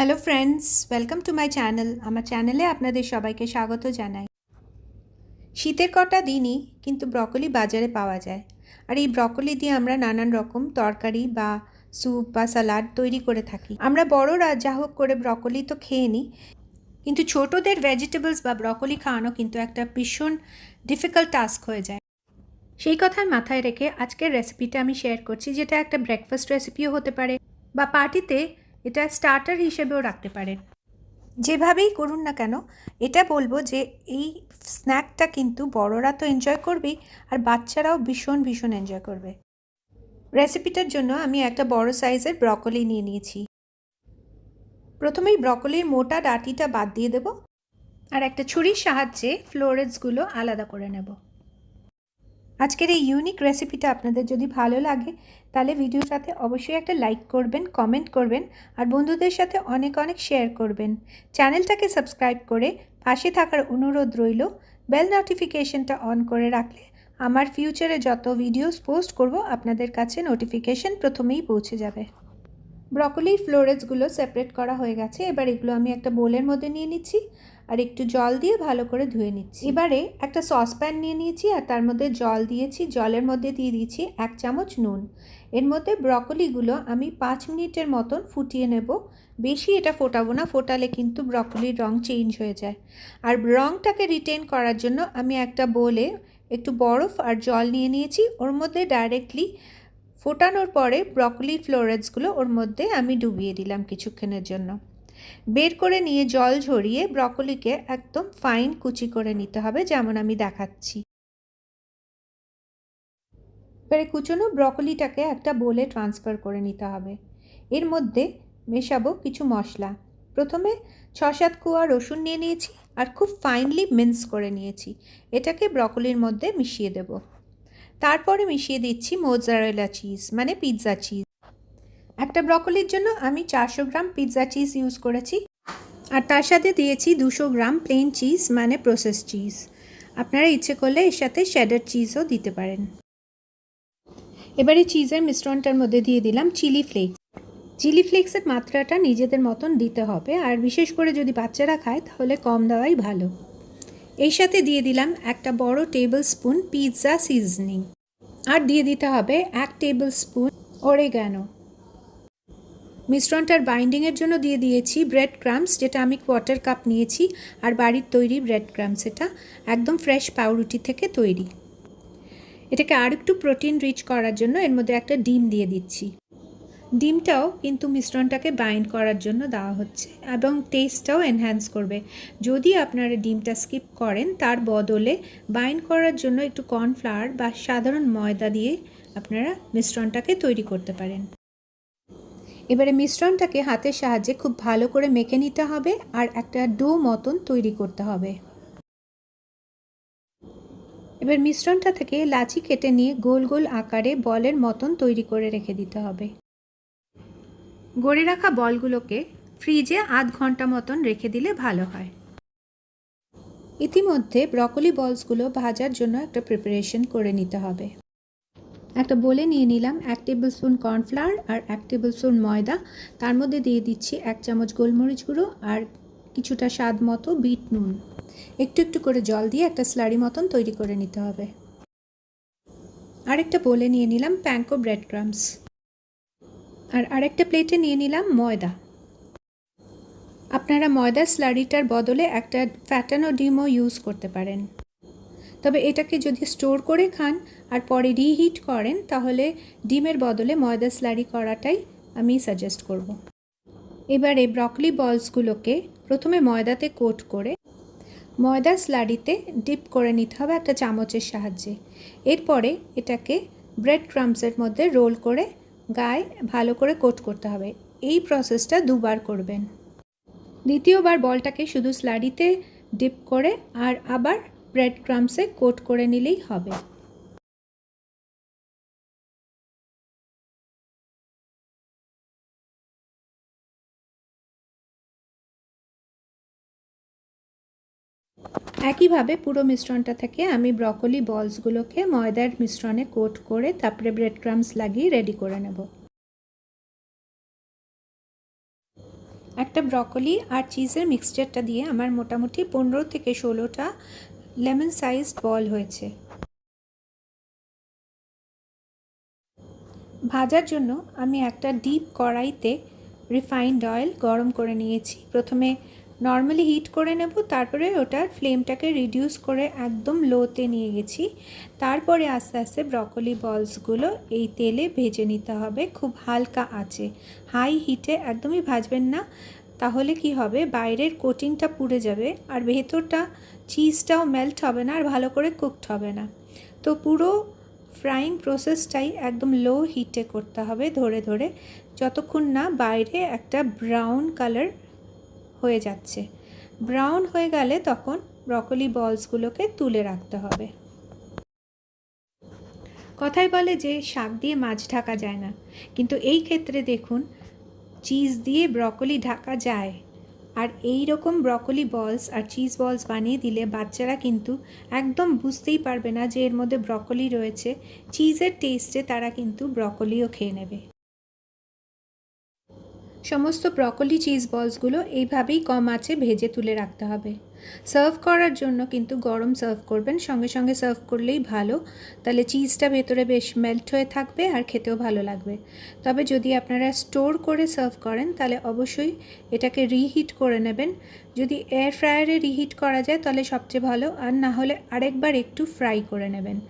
Hello friends welcome to my channel আমার চ্যানেলে আপনাদের সবাইকে স্বাগত জানাই। শীতের কটা দিনই কিন্তু ব্রকলি বাজারে পাওয়া যায়। আর এই ব্রকলি দিয়ে আমরা নানান রকম তরকারি বা স্যুপ বা স্যালাড তৈরি করে থাকি। আমরা বড়রা যা হোক করে ব্রকলি তো খেয়ে নিই। কিন্তু ছোটদের ভেজিটেবলস বা ব্রকলি খাওয়ানো কিন্তু একটা ভীষণ ডিফিকাল্ট টাস্ক হয়ে যায়। সেই কথার মাথায় রেখে আজকের রেসিপিটা আমি শেয়ার করছি, যেটা একটা ব্রেকফাস্ট রেসিপিও হতে পারে বা পার্টিতে এটা স্টার্টার হিসেবেও রাখতে পারেন। যেভাবেই করুন না কেন, এটা বলব যে এই স্ন্যাকটা কিন্তু বড়রা তো এনজয় করবেই, আর বাচ্চারাও ভীষণ ভীষণ এনজয় করবে। রেসিপিটার জন্য আমি একটা বড় সাইজের ব্রকলি নিয়ে নিয়েছি। প্রথমেই ব্রকলির মোটা ডাটিটা বাদ দিয়ে দেব, আর একটা ছুরির সাহায্যে ফ্লোরেটসগুলো আলাদা করে নেব। আজকের এই ইউনিক রেসিপিটা আপনাদের যদি ভালো লাগে, তাহলে ভিডিওটাতে অবশ্যই একটা লাইক করবেন কমেন্ট করবেন, আর বন্ধুদের সাথে অনেক অনেক শেয়ার করবেন। চ্যানেলটাকে সাবস্ক্রাইব করে পাশে থাকার অনুরোধ রইল বেল নোটিফিকেশনটা অন করে রাখলে আমার ফিউচারে যত ভিডিওস পোস্ট করব, আপনাদের কাছে নোটিফিকেশন প্রথমেই পৌঁছে যাবে। ব্রকলির ফ্লোরেজগুলো সেপারেট করা হয়ে গেছে, এবার এগুলো আমি একটা বোলের মধ্যে নিয়ে নিচ্ছি। আর একটু জল দিয়ে ভালো করে ধুয়ে নিচ্ছি। এবারে একটা সসপ্যান নিয়ে নিয়েছি আর তার মধ্যে জল দিয়েছি। জলের মধ্যে দিয়ে দিয়েছি এক চামচ নুন। এর মধ্যে ব্রকলিগুলো আমি পাঁচ মিনিটের মতন ফুটিয়ে নেব। বেশি এটা ফোটাবো না, ফোটালে কিন্তু ব্রকলির রং চেঞ্জ হয়ে যায়। আর রংটাকে রিটেন করার জন্য আমি একটা বোলে একটু বরফ আর জল নিয়ে নিয়েছি। ওর মধ্যে ডাইরেক্টলি ফোটানোর পরে ব্রকলি ফ্লোরেটসগুলো ওর মধ্যে আমি ডুবিয়ে দিলাম কিছুক্ষণের জন্য। বের করে নিয়ে জল ঝরিয়ে ব্রকলিকে একদম ফাইন কুচি করে নিতে হবে, যেমন আমি দেখাচ্ছি। এবারে কুচনো ব্রকলিটাকে একটা বোলে ট্রান্সফার করে নিতে হবে। এর মধ্যে মেশাবো কিছু মশলা। প্রথমে ছ সাত কুয়া রসুন নিয়ে নিয়েছি আর খুব ফাইনলি মিন্স করে নিয়েছি। এটাকে ব্রকলির মধ্যে মিশিয়ে দেব। তারপরে মিশিয়ে দিচ্ছি মোজারেলা চিজ মানে পিৎজা চিজ। একটা ব্রকলির জন্য আমি চারশো গ্রাম পিৎজা চিজ ইউজ করেছি। আর তার সাথে দিয়েছি দুশো গ্রাম প্লেন চিজ মানে প্রসেস চিজ। আপনারা ইচ্ছে করলে এর সাথে শ্যাডার চিজও দিতে পারেন। এবারে চিজের মিশ্রণটার মধ্যে দিয়ে দিলাম চিলি ফ্লেক্স। চিলি ফ্লেক্সের মাত্রাটা নিজেদের মতন দিতে হবে, আর বিশেষ করে যদি বাচ্চারা খায় তাহলে কম দেওয়াই ভালো। এই সাথে দিয়ে দিলাম একটা বড় টেবিল স্পুন পিৎজা সিজনিং। আর দিয়ে দিতে হবে এক টেবিল স্পুন ওরেগানো মিশ্রণটার বাইন্ডিংয়ের জন্য দিয়ে দিয়েছি ব্রেড ক্রামস, যেটা আমি কোয়ার্টার কাপ নিয়েছি, আর বাড়ির তৈরি ব্রেড ক্রামস এটা, একদম ফ্রেশ পাউরুটি থেকে তৈরি। এটাকে আর একটু প্রোটিন রিচ করার জন্য এর মধ্যে একটা ডিম দিয়ে দিচ্ছি। ডিমটাও কিন্তু মিশ্রণটাকে বাইন্ড করার জন্য দেওয়া হচ্ছে, এবং টেস্টটাও এনহ্যান্স করবে। যদি আপনারা ডিমটা স্কিপ করেন, তার বদলে বাইন্ড করার জন্য একটু কর্নফ্লাওয়ার বা সাধারণ ময়দা দিয়ে আপনারা মিশ্রণটাকে তৈরি করতে পারেন। এবারে মিশ্রণটাকে হাতের সাহায্যে খুব ভালো করে মেখে নিতে হবে আর একটা ডো মতন তৈরি করতে হবে। এবার মিশ্রণটা থেকে লাচি কেটে নিয়ে গোল গোল আকারে বলের মতন তৈরি করে রেখে দিতে হবে। গড়ে রাখা বলগুলোকে ফ্রিজে আধ ঘণ্টা মতন রেখে দিলে ভালো হয়। ইতিমধ্যে ব্রকলি বলসগুলো ভাজার জন্য একটা প্রিপারেশন করে নিতে হবে। একটা বলে নিয়ে নিলাম এক টেবিল স্পুন কর্নফ্লাওয়ার আর এক টেবিল স্পুন ময়দা। তার মধ্যে দিয়ে দিচ্ছি এক চামচ গোলমরিচ গুঁড়ো আর কিছুটা স্বাদ মতো বিট নুন। একটু একটু করে জল দিয়ে একটা স্লারি মতন তৈরি করে নিতে হবে। আরেকটা বলে নিয়ে নিলাম প্যাঙ্কো ব্রেড ক্রামস আর আরেকটা প্লেটে নিয়ে নিলাম ময়দা। আপনারা ময়দা স্লারিটার বদলে একটা ফ্যাটানো ডিমও ইউজ করতে পারেন। তবে এটাকে যদি স্টোর করে খান আর পরে রিহিট করেন, তাহলে ডিমের বদলে ময়দা স্লারি করাটাই আমি সাজেস্ট করব। এবারে ব্রকলি বলসগুলোকে প্রথমে ময়দাতে কোট করে ময়দা স্লারিতে ডিপ করে নিতে হবে একটা চামচের সাহায্যে। এরপরে এটাকে ব্রেড ক্রামসের মধ্যে রোল করে গায়ে ভালো করে কোট করতে হবে। এই প্রসেসটা দুবার করবেন। দ্বিতীয়বার বলটাকে শুধু স্লারিতে ডিপ করে আর আবার ব্রেড ক্রামসে কোট করে নিলেই হবে। একইভাবে পুরো মিশ্রণটা থেকে আমি ব্রকলি বলসগুলোকে ময়দার মিশ্রণে কোট করে তারপরে ব্রেড ক্রামস লাগিয়ে রেডি করে নেব। একটা ব্রকলি আর চিজের মিক্সচারটা দিয়ে আমার মোটামুটি পনেরো থেকে ষোলোটা লেমন সাইজড বল হয়েছে। ভাজার জন্য আমি একটা ডিপ কড়াইতে রিফাইন্ড অয়েল গরম করে নিয়েছি। প্রথমে নর্মালি হিট করে নেব, তারপরে ওটার ফ্লেমটাকে রিডিউস করে একদম লোতে নিয়ে গেছি। তারপরে আস্তে আস্তে ব্রকলি বলসগুলো এই তেলে ভেজে নিতে হবে। খুব হালকা আছে হাই হিটে একদমই ভাজবেন না। তাহলে কি হবে? বাইরের কোটিংটা পুড়ে যাবে আর ভেতরটা চিজটাও মেল্ট হবে না আর ভালো করে কুকড হবে না। তো পুরো ফ্রাইং প্রসেসটাই একদম লো হিটে করতে হবে ধরে ধরে, যতক্ষণ না বাইরে একটা ব্রাউন কালার হয়ে যাচ্ছে। ব্রাউন হয়ে গেলে তখন ব্রকলি বলসগুলোকে তুলে রাখতে হবে। কথাই বলে যে, শাক দিয়ে মাছ ঢাকা যায় না। কিন্তু এই ক্ষেত্রে দেখুন চিজ দিয়ে ব্রকলি ঢাকা যায়। আর এই রকম ব্রকলি বলস আর চিজ বলস বানিয়ে দিলে বাচ্চারা কিন্তু একদম বুঝতেই পারবে না যে এর মধ্যে ব্রকলি রয়েছে। চিজের টেস্টে তারা কিন্তু ব্রকলিও খেয়ে নেবে। সমস্ত ব্রকলি চিজ বলসগুলো এইভাবেই কম আছে ভেজে তুলে রাখতে হবে। সার্ভ করার জন্য কিন্তু গরম সার্ভ করবেন। সঙ্গে সঙ্গে সার্ভ করলেই ভালো। তাহলে চিজটা ভেতরে বেশ মেল্ট হয়ে থাকবে আর খেতেও ভালো লাগবে। তবে যদি আপনারা স্টোর করে সার্ভ করেন, তাহলে অবশ্যই এটাকে রিহিট করে নেবেন। যদি এয়ার ফ্রায়ারে রিহিট করা যায়, তাহলে সবচেয়ে ভালো। আর না হলে আরেকবার একটু ফ্রাই করে নেবেন।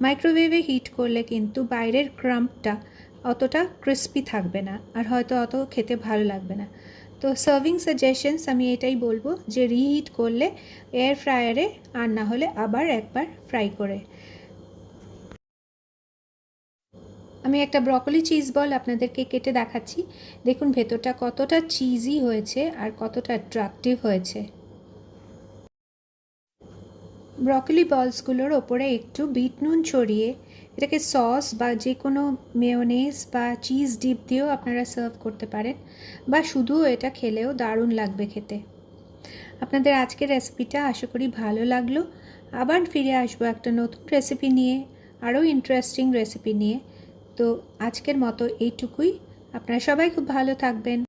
মাইক্রোওয়েভে হিট করলে কিন্তু বাইরের ক্রাম্পটা অতটা ক্রিস্পি থাকবে না। আর হয়তো অত খেতে ভালো লাগবে না। তো সার্ভিং সাজেশনস আমি এটাই বলব যে রিহিট করলে এয়ার ফ্রায়ারে আর না হলে আবার একবার ফ্রাই করে। আমি একটা ব্রকলি চিজ বল আপনাদেরকে কেটে দেখাচ্ছি। দেখুন ভেতরটা কতটা চিজি হয়েছে আর কতটা অ্যাট্রাকটিভ হয়েছে। ব্রকলি বলসগুলোর ওপরে একটু বিট নুন ছড়িয়ে এটাকে সস বা যে কোনো মেয়োনেজ বা চিজ ডিপ দিয়েও আপনারা সার্ভ করতে পারেন বা শুধু এটা খেলেও দারুণ লাগবে খেতে। আপনাদের আজকের রেসিপিটা আশা করি ভালো লাগল। আবার ফিরে আসব একটা নতুন রেসিপি নিয়ে, আরও ইন্টারেস্টিং রেসিপি নিয়ে। তো আজকের মতো এইটুকুই। আপনারা সবাই খুব ভালো থাকবেন।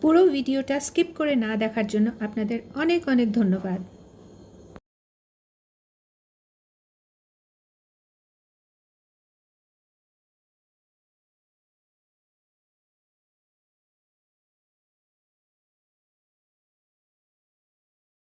পুরো ভিডিওটা স্কিপ করে না দেখার জন্য আপনাদের অনেক অনেক ধন্যবাদ।